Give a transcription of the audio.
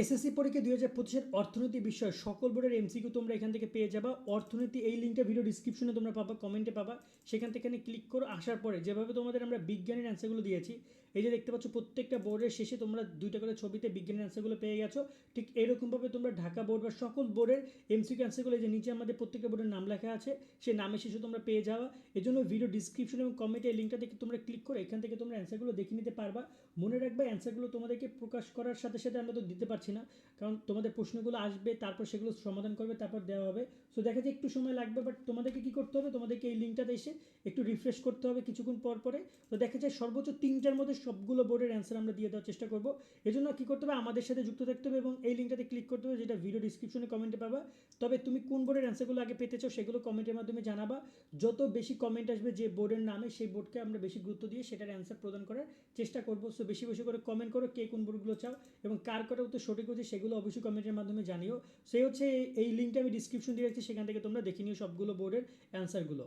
SSC পরীক্ষা দুই হাজার পঁচিশের অর্থনীতি বিষয় সকল বোর্ডের এমসিকিউ তোমরা এখান থেকে পেয়ে যাবা। অর্থনীতি এই লিঙ্কটা ভিডিও ডিসক্রিপশনে তোমরা পাবা কমেন্টে পাবা। সেখান থেকে ক্লিক করো, আসার পরে যেভাবে তোমাদের আমরা বিজ্ঞানের অ্যান্সারগুলো দিয়েছি, এই যে দেখতে পাচ্ছ প্রত্যেকটা বোর্ডের শেষে তোমরা দুইটা করে ছবিতে বিজ্ঞানের অ্যান্সারগুলো পেয়ে গেছো। ঠিক এরকমভাবে তোমরা ঢাকা বোর্ড বা সকল বোর্ডের এমসিকিউ অ্যান্সারগুলো যে নিচে আমাদের প্রত্যেকটা বোর্ডের নাম লেখা আছে, সেই নামের শেষে তোমরা পেয়ে যাওয়া এই জন্য ভিডিও ডিসক্রিপশন এবং কমেন্টে এই লিঙ্কটা থেকে তোমরা ক্লিক করে এখান থেকে তোমরা অ্যান্সারগুলো দেখে নিতে পারবা। মনে রাখবা অ্যান্সারগুলো তোমাদেরকে প্রকাশ করার সাথে সাথে আমরা তো দিতে পারছি না। কারণ তোমাদের প্রশ্নগুলো আসবে, তারপর সেগুলো সমাধান করবে, তারপর দেওয়া হবে। সো দেখা যায় একটু সময় লাগবে বাট তোমাদেরকে কী করতে হবে? তোমাদেরকে এই লিঙ্কটাতে এসে একটু রিফ্রেশ করতে হবে কিছুক্ষণ পর পরে। তো দেখা যায় সর্বোচ্চ তিনটার মধ্যে সবগুলো বোর্ডের অ্যান্সার আমরা দিয়ে দেওয়ার চেষ্টা করব। এজন্য কী করতে হবে? আমাদের সাথে যুক্ত থাকতে হবে এবং এই লিঙ্কটাতে ক্লিক করতে হবে, যেটা ভিডিও ডিসক্রিপশনে কমেন্টে পাবা। তবে তুমি কোন বোর্ডের অ্যান্সারগুলো আগে পেতে চাও, সেগুলো কমেন্টের মাধ্যমে জানাবা। যত বেশি কমেন্ট আসবে যে বোর্ডের নামে, সেই বোর্ডকে আমরা বেশি গুরুত্ব দিয়ে সেটার অ্যান্সার প্রদান করার চেষ্টা করব। সো বেশি বেশি করে কমেন্ট করো, কে কোন বোর্ডগুলো চাও এবং কার কটা উত্তর সঠিক হচ্ছে সেগুলো অবশ্যই কমেন্টের মাধ্যমে জানিও। সেই হচ্ছে এই লিঙ্কটা আমি ডিসক্রিপশন দিয়ে রাখছি, সেখান থেকে তোমরা দেখে নিও সবগুলো বোর্ডের অ্যান্সারগুলো